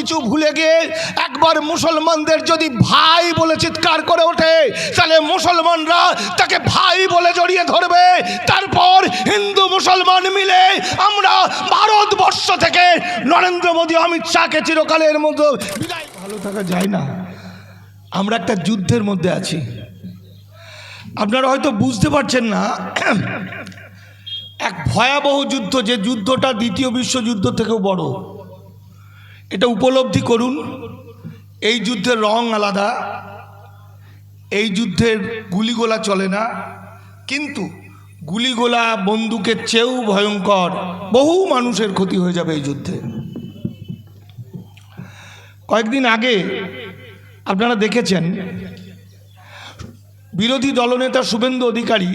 কিছু ভুলে গিয়ে একবার মুসলমানদের যদি ভাই বলে চিৎকার করে ওঠে, তাহলে মুসলমানরা তাকে ভাই বলে জড়িয়ে ধরবে। তারপর হিন্দু মুসলমান মিলে আমরা ভারতবর্ষ থেকে নরেন্দ্র মোদী, অমিত শাহকে চিরকালের মতো বিদায়। ভালো থাকা যায় না। আমরা একটা যুদ্ধের মধ্যে আছি। আপনারা হয়তো বুঝতে পারছেন না, এক ভয়াবহ যুদ্ধ, যে যুদ্ধটা দ্বিতীয় বিশ্বযুদ্ধ থেকেও বড়। এটা উপলব্ধি করুন, এই যুদ্ধের রং আলাদা, এই যুদ্ধের গুলিগোলা চলে না, কিন্তু গুলিগোলা বন্দুকের চেয়েও ভয়ঙ্কর, বহু মানুষের ক্ষতি হয়ে যাবে এই যুদ্ধে। কয়েকদিন আগে আপনারা দেখেছেন, বিরোধী দলনেতা শুভেন্দু অধিকারী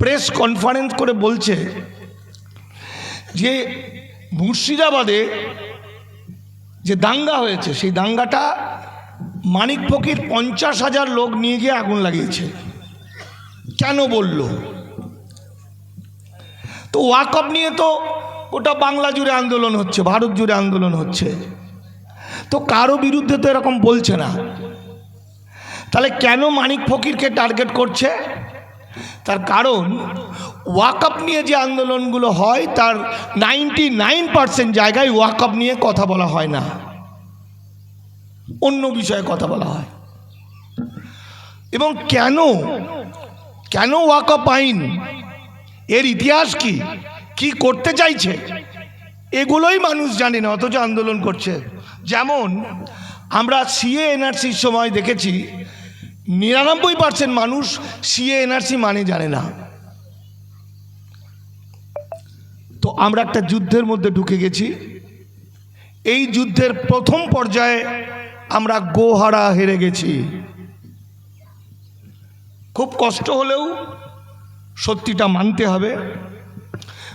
প্রেস কনফারেন্স করে বলছে যে মুর্শিদাবাদে যে দাঙ্গা হয়েছে, সেই দাঙ্গাটা মানিক ফকির পঞ্চাশ হাজার লোক নিয়ে গিয়ে আগুন লাগিয়েছে। কেন বলল? তো ওয়াকআপ নিয়ে তো ওটা বাংলা জুড়ে আন্দোলন হচ্ছে, ভারত জুড়ে আন্দোলন হচ্ছে। তো কারও বিরুদ্ধে তো এরকম বলছে না। তাহলে কেন মানিক ফকিরকে টার্গেট করছে? তার কারণ ওয়াকআপ নিয়ে যে আন্দোলনগুলো হয়, তার নাইনটি নাইন পার্সেন্ট জায়গায় ওয়াকআপ নিয়ে কথা বলা হয় না। অন্য বিষয়ে কথা বলা হয়। এবং কেন কেন ওয়াকআপ আইন? এর ইতিহাস কি? কি করতে চাইছে? এগুলোই মানুষ জানে না, অথচ আন্দোলন করছে। যেমন, আমরা সিএ এনআরসির সময় দেখেছি, নিরানব্বই পার্সেন্ট মানুষ সিএ এনআরসি মানে জানে না। তো আমরা একটা যুদ্ধের মধ্যে ঢুকে গেছি। এই যুদ্ধের প্রথম পর্যায়ে আমরা গোহারা হেরে গেছি। খুব কষ্ট হলেও সত্যিটা মানতে হবে।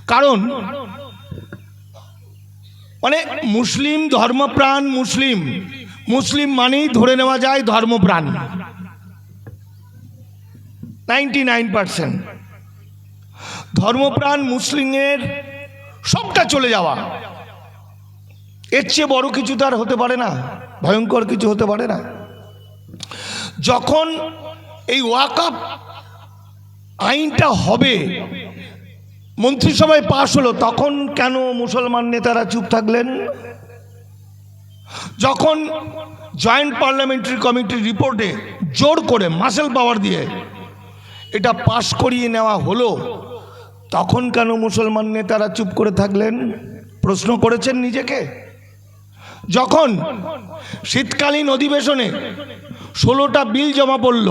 কারণ মানে মুসলিম ধর্মপ্রাণ মুসলিম। মুসলিম মানেই ধরে নেওয়া যায় ধর্মপ্রাণ। Ninety nine percent. ধর্মপ্রাণ মুসলিমের সবটা চলে যাওয়া। এর চেয়ে বড় কিছু তার হতে পারে না। ভয়ঙ্কর কিছু হতে পারে না। যখন এই ওয়াকআপ আইনটা হবে, মন্ত্রিসভায় পাশ হলো, তখন কেন মুসলমান নেতারা চুপ থাকলেন? যখন জয়েন্ট পার্লামেন্টারি কমিটির রিপোর্টে জোর করে মাসেল পাওয়ার দিয়ে এটা পাশ করিয়ে নেওয়া হলো, তখন কেন মুসলমান নেতারা চুপ করে থাকলেন? প্রশ্ন করেছেন নিজেকে? যখন শীতকালীন অধিবেশনে ষোলোটা বিল জমা পড়ল,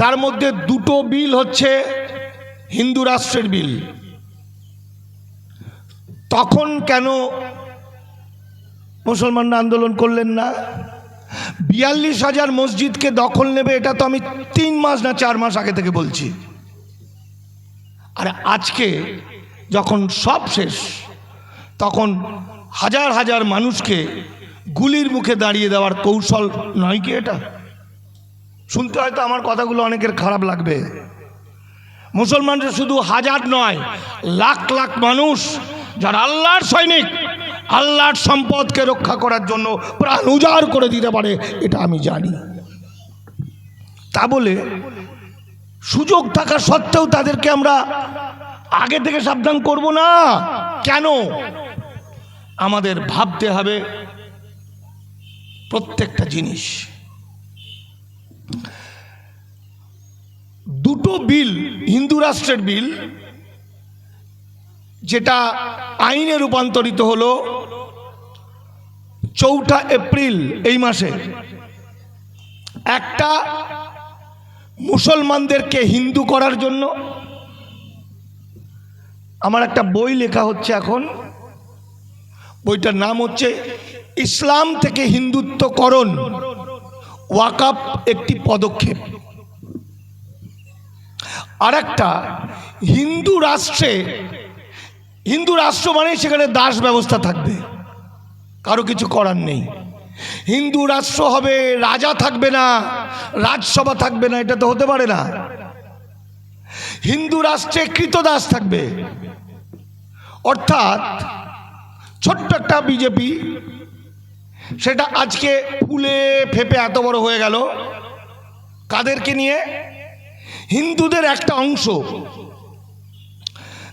তার মধ্যে দুটো বিল হচ্ছে হিন্দু রাষ্ট্রের বিল। তখন কেন মুসলমানরা আন্দোলন করলেন না? বিয়াল্লিশ হাজার মসজিদকে দখল নেবে, এটা তো আমি তিন মাস না চার মাস আগে থেকে বলছি। আর আজকে যখন সব শেষ, তখন হাজার হাজার মানুষকে গুলির মুখে দাঁড়িয়ে দেওয়ার কৌশল নয় কি এটা? শুনতে হয়তো আমার কথাগুলো অনেকের খারাপ লাগবে। মুসলমানরা শুধু হাজার নয়, লাখ লাখ মানুষ যারা আল্লাহর সৈনিক, আল্লাহর সম্পদকে রক্ষা করার জন্য প্রাণ উজাড় করে দিতে পারে, এটা আমি জানি। তা বলে সুযোগ থাকা সত্ত্বেও তাদেরকে আমরা আগে থেকে সাবধান করব না। কেন? আমাদের ভাবতে হবে প্রত্যেকটা জিনিস। দুটো বিল, হিন্দু রাষ্ট্রের বিল, যেটা আইনে রূপান্তরিত হলো চৌঠা এপ্রিল এই মাসে। একটা মুসলমানদেরকে হিন্দু করার জন্য। আমার একটা বই লেখা হচ্ছে এখন। বইটার নাম হচ্ছে ইসলাম থেকে হিন্দুত্বকরণ। ওয়াকাপ একটি পদক্ষেপ। আর একটা হিন্দু রাষ্ট্রে, হিন্দু রাষ্ট্র মানে সেখানে দাস ব্যবস্থা থাকবে। কারও কিছু করার নেই। হিন্দু রাষ্ট্র হবে, রাজা থাকবে না, রাজসভা থাকবে না, এটা তো হতে পারে না। হিন্দু রাষ্ট্রে কৃতদাস থাকবে। অর্থাৎ ছোট্ট একটা বিজেপি, সেটা আজকে ফুলে ফেপে এত বড় হয়ে গেল। কাদেরকে নিয়ে? হিন্দুদের একটা অংশ।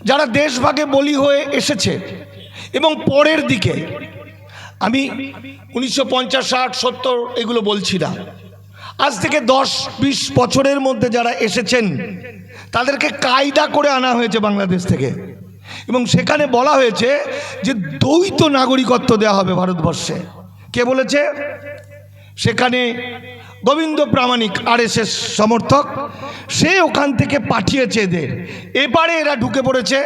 যারা দেশভাগে বলি হয়ে এসেছে এবং পরের দিকে, আমি উনিশশো পঞ্চাশ, ষাট, সত্তর এগুলো বলছি না। আজ থেকে দশ, বিশ বছরের মধ্যে যারা এসেছেন, তাদেরকে কায়দা করে আনা হয়েছে বাংলাদেশ থেকে। এবং সেখানে বলা হয়েছে যে দ্বৈত নাগরিকত্ব দেওয়া হবে ভারতবর্ষে। কে বলেছে? সেখানে গোবিন্দ প্রামাণিক আর এস সমর্থক, সে ওখান থেকে পাঠিয়েছে এদের। এবারে এরা ঢুকে পড়েছে।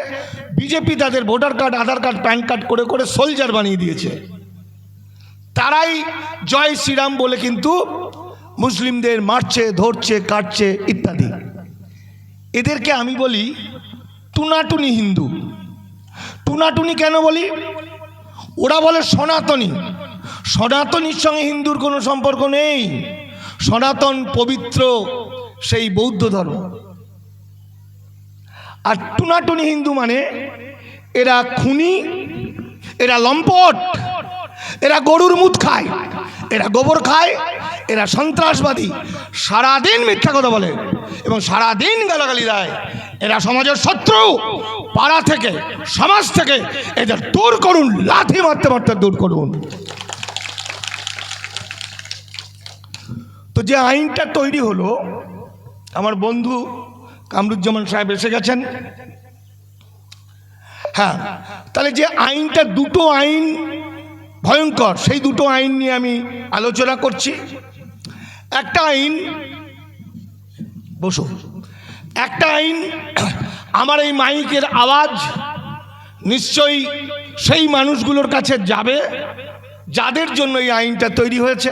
বিজেপি তাদের voter card, Aadhaar card, PAN card করে করে সোলজার বানিয়ে দিয়েছে। তারাই জয় শ্রীরাম বলে কিন্তু মুসলিমদের মারছে, ধরছে, কাটছে ইত্যাদি। এদেরকে আমি বলি টুনাটুনি হিন্দু। টুনাটুনি কেন বলি? ওরা বলে সনাতনী। সনাতনীর সঙ্গে হিন্দুর কোনো সম্পর্ক নেই। সনাতন পবিত্র সেই বৌদ্ধ ধর্ম। আর টুনাটুনি হিন্দু মানে এরা খুনি, এরা লম্পট, এরা গরুর মুদ খায়, এরা গোবর খায়, এরা সন্ত্রাসবাদী। সারাদিন মিথ্যা কথা বলে এবং সারাদিন গালাগালি দেয়। এরা সমাজের শত্রু। পাড়া থেকে, সমাজ থেকে এদের দূর করুন, লাথি মারতে মারতে দূর করুন। তো যে আইনটা তৈরি হলো, আমার বন্ধু কামরুজ্জামান সাহেব এসে গেছেন। হ্যাঁ তাহলে যে আইনটা দুটো আইন ভয়ঙ্কর, সেই দুটো আইন নিয়ে আমি আলোচনা করছি। একটা আইন, বসো। একটা আইন, আমার এই মাইকের আওয়াজ নিশ্চয়ই সেই মানুষগুলোর কাছে যাবে, যাদের জন্য এই আইনটা তৈরি হয়েছে।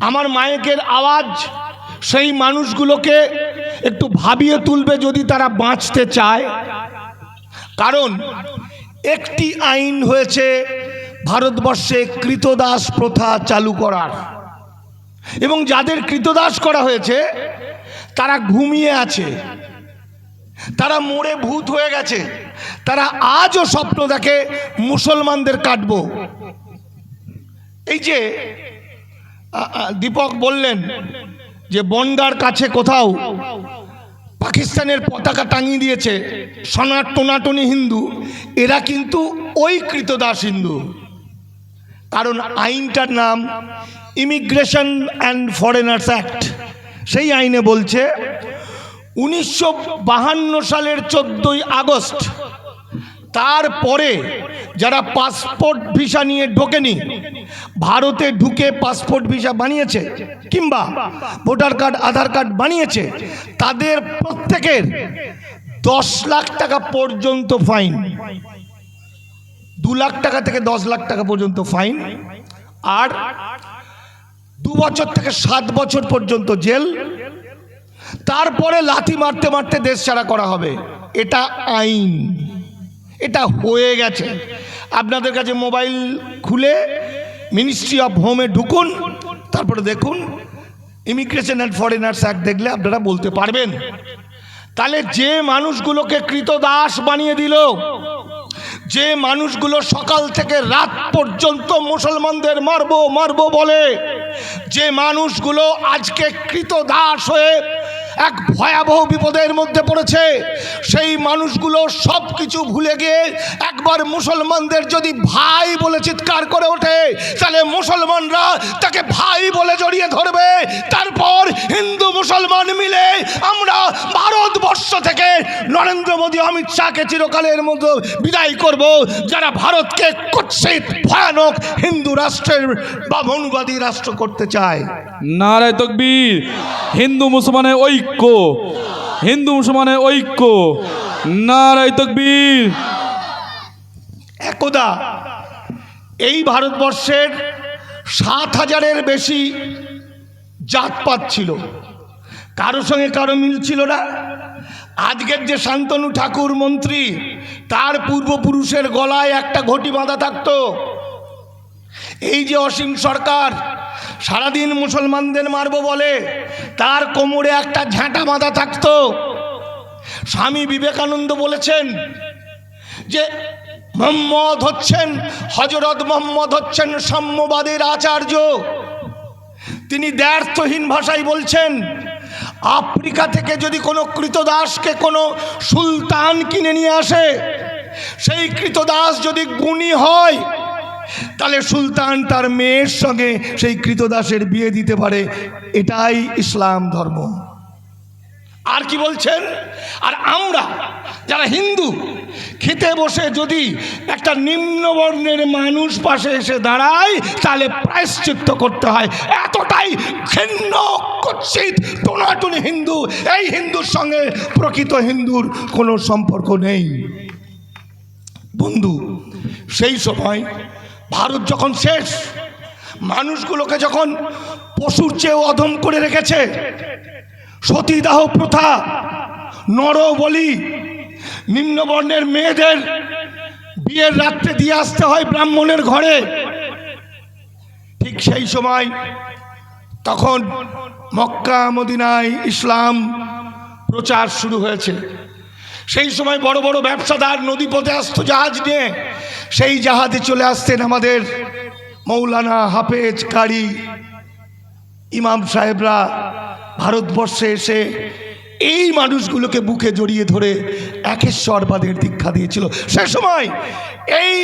আমার মাইকের আওয়াজ সেই মানুষগুলোকে একটু ভাবিয়ে তুলবে যদি তারা বাঁচতে চায়। কারণ একটি আইন হয়েছে ভারতবর্ষে কৃতদাস প্রথা চালু করার। এবং যাদের কৃতদাস করা হয়েছে তারা ঘুমিয়ে আছে। তারা মোড়ে ভূত হয়ে গেছে। তারা আজও স্বপ্ন দেখে মুসলমানদের কাটব। এই যে দীপক বললেন যে বন্ডার কাছে কোথাও পাকিস্তানের পতাকা টাঙিয়ে দিয়েছে সনাট টোনাটনি হিন্দু। এরা কিন্তু ওই কৃতদাস হিন্দু। কারণ আইনটার নাম ইমিগ্রেশন অ্যান্ড ফরেনার্স অ্যাক্ট সেই আইনে বলছে, উনিশশো সালের চোদ্দই আগস্ট, তারপরে যারা পাসপোর্ট ভিসা নিয়ে ঢোকেনি, ভারতে ঢুকে পাসপোর্ট ভিসা বানিয়েছে, কিংবা ভোটার কার্ড, আধার কার্ড বানিয়েছে, তাদের প্রত্যেকের দশ লাখ টাকা পর্যন্ত ফাইন। দু লাখ টাকা থেকে দশ লাখ টাকা পর্যন্ত ফাইন। আর দু বছর থেকে সাত বছর পর্যন্ত জেল। তারপরে লাথি মারতে মারতে দেশ ছাড়া করা হবে। এটা আইন। এটা হয়ে গেছে। আপনাদের কাছে মোবাইল খুলে মিনিস্ট্রি অফ হোমে ঢুকুন, তারপরে দেখুন। ইমিগ্রেশন অ্যান্ড ফরেনার্স অ্যাক্ট দেখলে আপনারা বলতে পারবেন। তাহলে যে মানুষগুলোকে কৃতদাস বানিয়ে দিল যে মানুষগুলো সকাল থেকে রাত পর্যন্ত মুসলমানদের মারবো মারবো বলে, যে মানুষগুলো আজকে কৃতদাস হয়ে এক ভয়াবহ বিপদের মধ্যে পড়েছে। সেই মানুষগুলো সব কিছু ভুলে গিয়ে একবার মুসলমানদের যদি ভাই বলে চিৎকার করে ওঠে, তাহলে মুসলমানরা তাকে ভাই বলে জড়িয়ে ধরবে। তারপর হিন্দু মুসলমান মিলে আমরা ভারতবর্ষ থেকে নরেন্দ্র মোদী, অমিত শাহকে চিরকালের মতো বিদায় করব। যারা ভারতকে কুৎসিত, ভয়ানক হিন্দু রাষ্ট্রের বা মনুবাদী রাষ্ট্র করতে চায়। নারায় তকবীর, হিন্দু মুসলমানের ঐক্য। হিন্দু মুসলমানের ঐক্য। নারায় তকবীর। একদা এই ভারতবর্ষের সাত হাজারের বেশি জাতপাত ছিল। কারও সঙ্গে কারও মিল ছিল না। আজকের যে শান্তনু ঠাকুর মন্ত্রী, তার পূর্বপুরুষের গলায় একটা ঘটি বাঁধা থাকতো। এই যে অসীম সরকার সারাদিন মুসলমানদের মারবো বলে, তার কোমরে একটা ঝাঁটা বাঁধা থাকতো। স্বামী বিবেকানন্দ বলেছেন যে, মোহাম্মদ হচ্ছেন হজরত মোহাম্মদ হচ্ছেন সাম্যবাদের আচার্য। তিনি দ্ব্যর্থহীন ভাষায় বলছেন, আফ্রিকা থেকে যদি কোনো কৃতদাসকে কোনো সুলতান কিনে নিয়ে আসে, সেই কৃতদাস যদি গুণী হয় তাহলে সুলতান তার মেয়ের সঙ্গে সেই কৃতদাসের বিয়ে দিতে পারে। এটাই ইসলাম ধর্ম। আর কি বলছেন? আর আমরা যারা হিন্দু, খেতে বসে যদি একটা নিম্নবর্ণের মানুষ পাশে এসে দাঁড়ায়, তাহলে প্রায়শ্চিত্ত করতে হয়। এতটাই ঘৃণ্য, কুৎসিত, টোনাটুনি হিন্দু। এই হিন্দুর সঙ্গে প্রকৃত হিন্দুর কোনো সম্পর্ক নেই। বন্ধু, সেই সময় ভারত যখন শেষ, মানুষগুলোকে যখন পশুর চেয়েও অধম করে রেখেছে, সতীদাহ প্রথা নর বলি নিম্নবর্ণের মেয়েদের বিয়ের রাত্রে দিয়ে আসতে হয় ব্রাহ্মণের ঘরে। ঠিক সেই সময় তখন মক্কা, মদিনায় ইসলাম প্রচার শুরু হয়েছে। সেই সময় বড় বড় ব্যবসাদার নদীপথে আসতো জাহাজ নিয়ে। সেই জাহাজে চলে আসতেন আমাদের মৌলানা হাফেজ কারি। ইমাম সাহেবরা ভারতবর্ষে এসে এই মানুষগুলোকে বুকে জড়িয়ে ধরে একেশ্বরবাদের দীক্ষা দিয়েছিল। সে সময় এই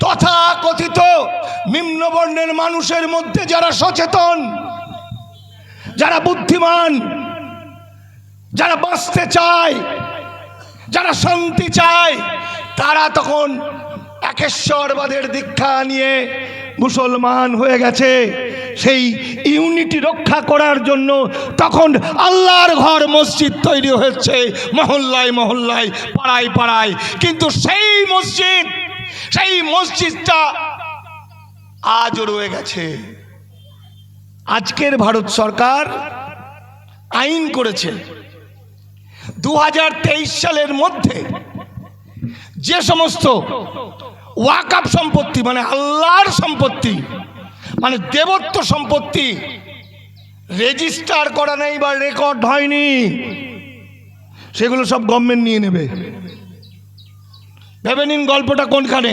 তথা কথিত নিম্নবর্ণের মানুষের মধ্যে যারা সচেতন, যারা বুদ্ধিমান, যারা বাঁচতে চায় যারা শান্তি চায়, তারা তখন একেশ্বরবাদের দীক্ষা নিয়ে মুসলমান হয়ে গেছে। সেই ইউনিটি রক্ষা করার জন্য তখন আল্লাহর ঘর মসজিদ তৈরি হয়েছে। মহল্লায় মহল্লায়, পাড়ায় পাড়ায়। কিন্তু সেই মসজিদ, সেই মসজিদটা আজও রয়ে গেছে। আজকের ভারত সরকার আইন করেছে। দু হাজার তেইশ সালের মধ্যে যে সমস্ত ওয়াকাপ সম্পত্তি মানে আল্লাহর সম্পত্তি মানে দেবত্ব সম্পত্তি রেজিস্টার করা নেই বা রেকর্ড হয়নি, সেগুলো সব গভর্নমেন্ট নিয়ে নেবে। ভেবে নিন গল্পটা কোনখানে?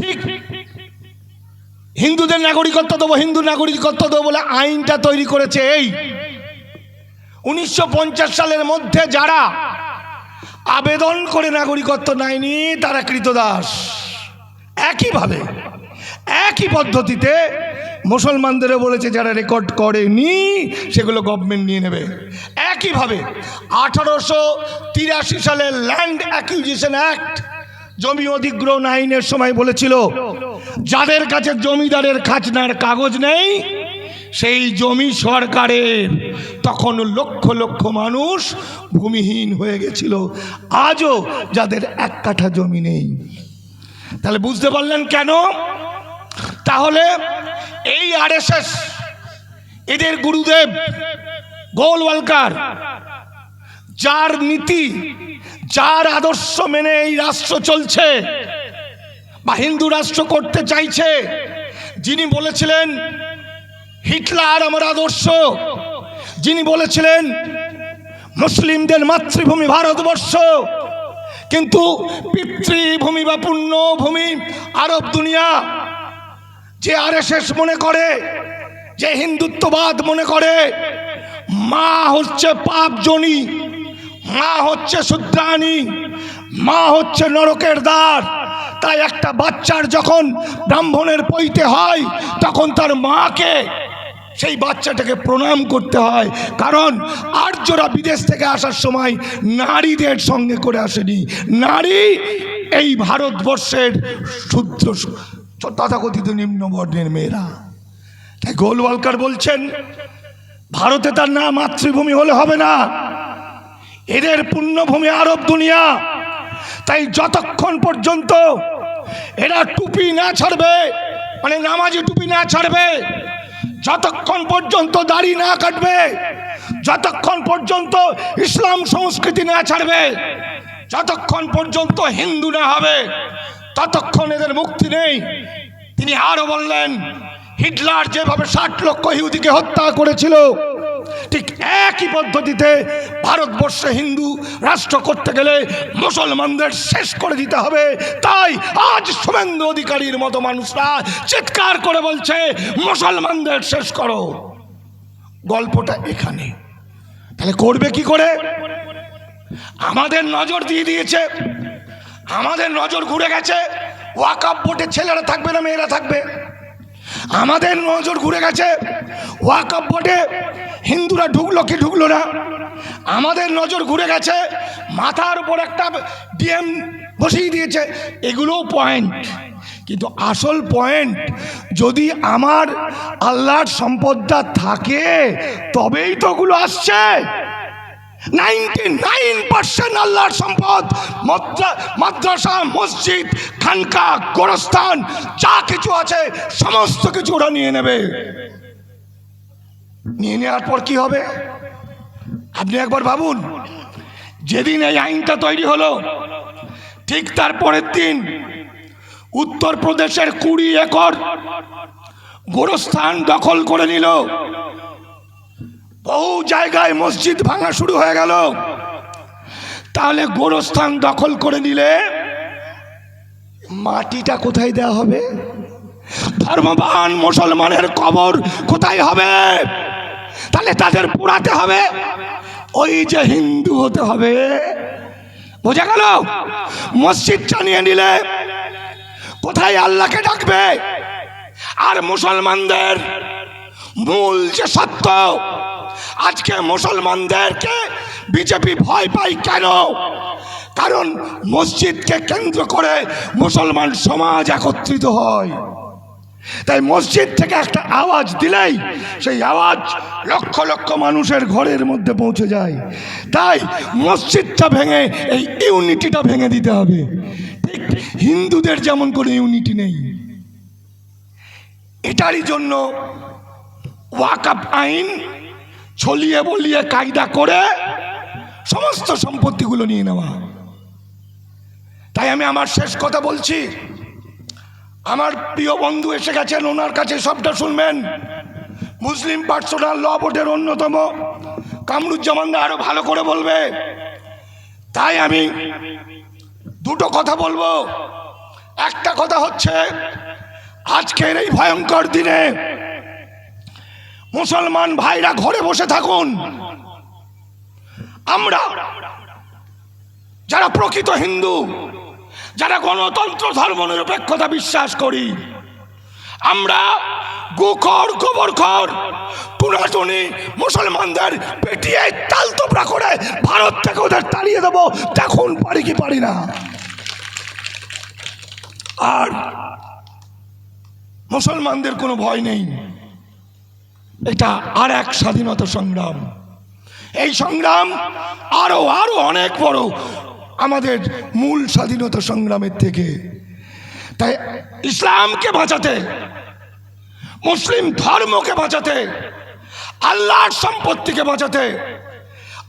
ঠিক হিন্দুদের নাগরিকত্ব দেবো, হিন্দু নাগরিকত্ব দেবো বলে আইনটা তৈরি করেছে এই উনিশশো পঞ্চাশ সালের মধ্যে যারা আবেদন করে নাগরিকত্ব নেয়নি, তারা কৃতদাস। একইভাবে, একই পদ্ধতিতে মুসলমানদেরও বলেছে, যারা রেকর্ড করেনি, সেগুলো গভর্নমেন্ট নিয়ে নেবে। একইভাবে, আঠারোশো তিরাশি সালে ল্যান্ড অ্যাকুইজিশন অ্যাক্ট জমি অধিগ্রহণ আইনের সময় বলেছিল, যাদের কাছে জমিদারের খাজনার কাগজ নেই সেই জমি সরকারের। তখন লক্ষ লক্ষ মানুষ ভূমিহীন হয়ে গেছিল। আজও যাদের এক কাঠা জমি নেই। তাহলে বুঝতে পারলেন কেন? তাহলে এই আরএসএস, এদের গুরুদেব গোলওয়ালকার যার নীতি, যার আদর্শ মেনে এই রাষ্ট্র চলছে, বা হিন্দু রাষ্ট্র করতে চাইছে, যিনি বলেছিলেন হিটলার আমার আদর্শ। যিনি বলেছিলেন, মুসলিমদের মাতৃভূমি ভারতবর্ষ। কিন্তু পিতৃভূমি বা পুণ্যভূমি আরব দুনিয়া, যে আরএসএস মনে করে, যে হিন্দুত্ববাদ মনে করে, মা হচ্ছে পাপ জনি, মা হচ্ছে শুদ্রাণী, মা হচ্ছে নরকের দ্বার। তাই একটা বাচ্চার যখন ব্রাহ্মণের পৈতে হয়, তখন তার মাকে সেই বাচ্চাটাকে প্রণাম করতে হয়। কারণ আর্যরা বিদেশ থেকে আসার সময় নারীদের সঙ্গে করে আসেনি। নারী এই ভারতবর্ষের শুদ্ধ তথাকথিত নিম্নবর্ণের মেয়েরা। তাই গোলওয়ালকার বলছেন, ভারতে তার না মাতৃভূমি হলে হবে না। এদের পুণ্যভূমি আরব দুনিয়া। তাই যতক্ষণ পর্যন্ত এরা টুপি না ছাড়বে মানে নামাজি টুপি না ছাড়বে যতক্ষণ পর্যন্ত দাড়ি না কাটবে, যতক্ষণ পর্যন্ত ইসলাম সংস্কৃতি না ছাড়বে, যতক্ষণ পর্যন্ত হিন্দু না হবে, ততক্ষণ এদের মুক্তি নেই। তিনি আরও বললেন, হিটলার যেভাবে ষাট লক্ষ ইহুদিকে হত্যা করেছিল ঠিক একই পদ্ধতিতে ভারতবর্ষে হিন্দু রাষ্ট্র করতে গেলে মুসলমানদের শেষ করে দিতে হবে। তাই আজ শুভেন্দু অধিকারীর মতো মানুষরা চিৎকার করে বলছে, মুসলমানদের শেষ করো। গল্পটা এখানে। তাহলে করবে কি করে? আমাদের নজর দিয়ে দিয়েছে। আমাদের নজর ঘুরে গেছে। ওয়াকাপ বোর্ডে ছেলেরা থাকবে না মেয়েরা থাকবে? আমাদের নজর ঘুরে গেছে। ওয়াকাপ বোর্ডে হিন্দুরা ঢুকলো কি ঢুকলো না? আমাদের নজর ঘুরে গেছে, মাথার উপর একটা ডিএম বসিয়ে দিয়েছে, এগুলোও পয়েন্ট কিন্তু আসল পয়েন্ট যদি আমার আল্লাহর সম্পদটা থাকে, তবেই তো ওগুলো আসছে। নাইনটি নাইন পার্সেন্ট আল্লাহর সম্পদ, মদ্রা- মাদ্রাসা, মসজিদ, খানকা, গোরস্থান, যা কিছু আছে, সমস্ত কিছু ওরা নিয়ে নেবে। নিয়ে নেওয়ার পর কি হবে? আপনি একবার ভাবুন, যেদিন এই আইনটা তৈরি হলো, ঠিক তার পরের দিন উত্তরপ্রদেশের কুড়ি একর গোরস্থান দখল করে নিল। বহু জায়গায় মসজিদ ভাঙা শুরু হয়ে গেল। তাহলে গোরস্থান দখল করে নিলে মাটিটা কোথায় দেওয়া হবে? ধর্মবান মুসলমানের কবর কোথায় হবে? তাহলে তাদের পোড়াতে হবে। ওই যে হিন্দু হতে হবে। বোঝা গেল? মসজিদ চানিয়ে নিলে কোথায় আল্লাহকে ডাকবে? আর মুসলমানদের মূল যে সত্য, আজকে মুসলমানদেরকে বিজেপি ভয় পায় কেন? কারণ মসজিদকে কেন্দ্র করে মুসলমান সমাজ একত্রিত হয়। তাই মসজিদ থেকে একটা আওয়াজ দিলেই সেই আওয়াজ লক্ষ লক্ষ মানুষের ঘরের মধ্যে পৌঁছে যায়। তাই মসজিদটা ভেঙে এই ইউনিটিটা ভেঙে দিতে হবে। ঠিক হিন্দুদের যেমন কোনো ইউনিটি নেই। এটারই জন্য ওয়াকাপ আইন ছলিয়ে বলিয়ে কায়দা করে সমস্ত সম্পত্তিগুলো নিয়ে নেওয়া। তাই আমি আমার শেষ কথা বলছি। আমার প্রিয় বন্ধু এসে গেছেন, ওনার কাছে সবটা শুনবেন। মুসলিম পার্সোনাল ল বোর্ডের অন্যতম। কামরুজ্জামান দা আরও ভালো করে বলবে। তাই আমি দুটো কথা বলব। একটা কথা হচ্ছে, আজকের এই ভয়ঙ্কর দিনে মুসলমান ভাইরা ঘরে বসে থাকুন। আমরা যারা প্রকৃত হিন্দু গণতন্ত্র ধর্ম নিরপেক্ষতা বিশ্বাস করি, আমরা গোকর গোবরখর টুনাটুনি মুসলমানদের পেটিয়ে তাল তোপড়া করে ভারত থেকে ওদের তাড়িয়ে দেবো। দেখুন পারি কি পারি না। আর মুসলমানদের কোনো ভয় নেই। এটা আর এক স্বাধীনতা সংগ্রাম। এই সংগ্রাম আরও আরও অনেক বড় আমাদের মূল স্বাধীনতা সংগ্রামের থেকে। তাই ইসলামকে বাঁচাতে, মুসলিম ধর্মকে বাঁচাতে, আল্লাহর সম্পত্তিকে বাঁচাতে,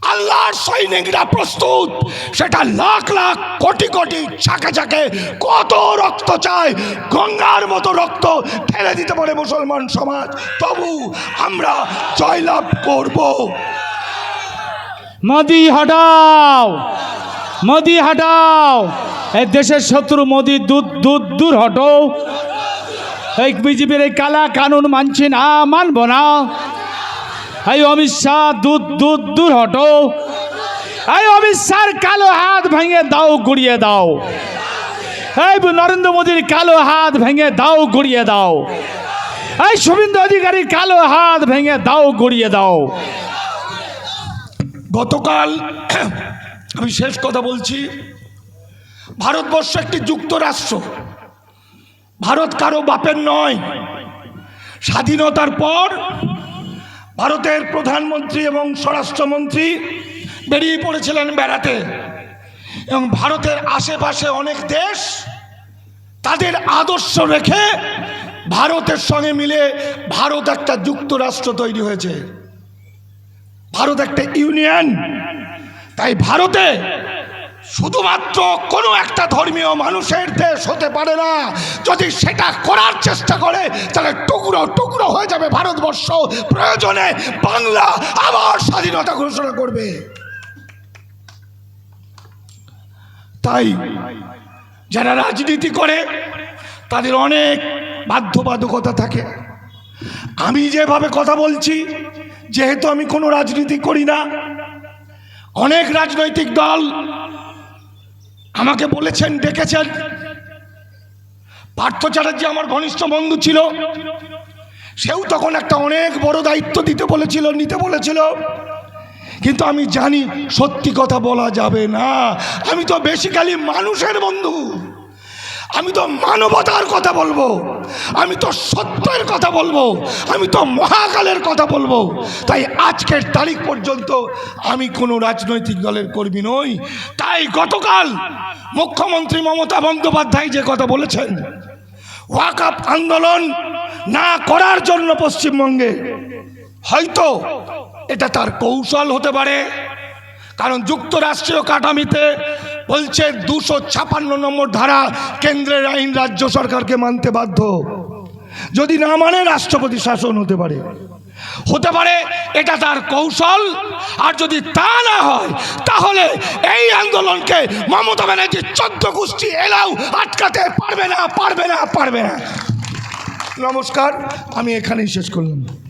আল্লাহর সৈনিকরা প্রস্তুত, সেটা লাখ লাখ কোটি কোটি চাকে চাকে কত রক্ত চায়, গঙ্গার মতো রক্ত ঠেলে দিতে পারে মুসলমান সমাজ। তবু আমরা জয়লাভ করব। মাদি, হটাও। মোদি হটাও। এই দেশের শত্রু মোদি দুধ দুধ দূর হটো এই বিজেপির এই কালা কানুন মানছি না, মানব না। এই অমিত শাহ দুধ দুধ দূর হটো এই অমিত শাহর কালো হাত ভেঙে দাও, গুড়িয়ে দাও। এই নরেন্দ্র মোদীর কালো হাত ভেঙে দাও, গুড়িয়ে দাও। এই শুভেন্দু অধিকারীর কালো হাত ভেঙে দাও, গুড়িয়ে দাও। গতকাল আমি শেষ কথা বলছি। ভারতবর্ষ একটি যুক্তরাষ্ট্র। ভারত কারও বাপের নয়। স্বাধীনতার পর ভারতের প্রধানমন্ত্রী এবং স্বরাষ্ট্রমন্ত্রী বেরিয়ে পড়েছিলেন বেড়াতে। এবং ভারতের আশেপাশে অনেক দেশ তাদের আদর্শ রেখে ভারতের সঙ্গে মিলে ভারত একটা যুক্তরাষ্ট্র তৈরি হয়েছে। ভারত একটা ইউনিয়ন। তাই ভারতে শুধুমাত্র কোনো একটা ধর্মীয় মানুষের দেশ হতে পারে না। যদি সেটা করার চেষ্টা করে, তাহলে টুকরো টুকরো হয়ে যাবে ভারতবর্ষ। প্রয়োজনে বাংলা আবার স্বাধীনতা ঘোষণা করবে। তাই যারা রাজনীতি করে, তাদের অনেক বাধ্যবাধকতা থাকে। আমি যেভাবে কথা বলছি, যেহেতু আমি কোনো রাজনীতি করি না অনেক রাজনৈতিক দল আমাকে বলেছেন, ডেকেছেন। পার্থ চ্যাটার্জি আমার ঘনিষ্ঠ বন্ধু ছিল। সেও তখন একটা অনেক বড় দায়িত্ব দিতে বলেছিল, নিতে বলেছিল। কিন্তু আমি জানি সত্যি কথা বলা যাবে না। আমি তো বেসিক্যালি মানুষের বন্ধু। আমি তো মানবতার কথা বলব। আমি তো সত্যের কথা বলব। আমি তো মহাকালের কথা বলব। তাই আজকের তারিখ পর্যন্ত আমি কোনো রাজনৈতিক দলের কর্মী নই। তাই গতকাল মুখ্যমন্ত্রী মমতা বন্দ্যোপাধ্যায় যে কথা বলেছেন ওয়াকাপ আন্দোলন না করার জন্য পশ্চিমবঙ্গে, হয়তো এটা তার কৌশল হতে পারে। কারণ যুক্তরাষ্ট্রীয় কাঠামিতে বলছে দুশো ছাপান্ন নম্বর ধারা কেন্দ্রের আইন রাজ্য সরকারকে মানতে বাধ্য। যদি না মানে রাষ্ট্রপতি শাসন হতে পারে। হতে পারে, এটা তার কৌশল। আর যদি তা না হয়, তাহলে এই আন্দোলনকে মমতা ব্যানার্জি চোদ্দ গোষ্ঠী এলাও আটকাতে পারবে না পারবে না পারবে না। নমস্কার, আমি এখানেই শেষ করলাম।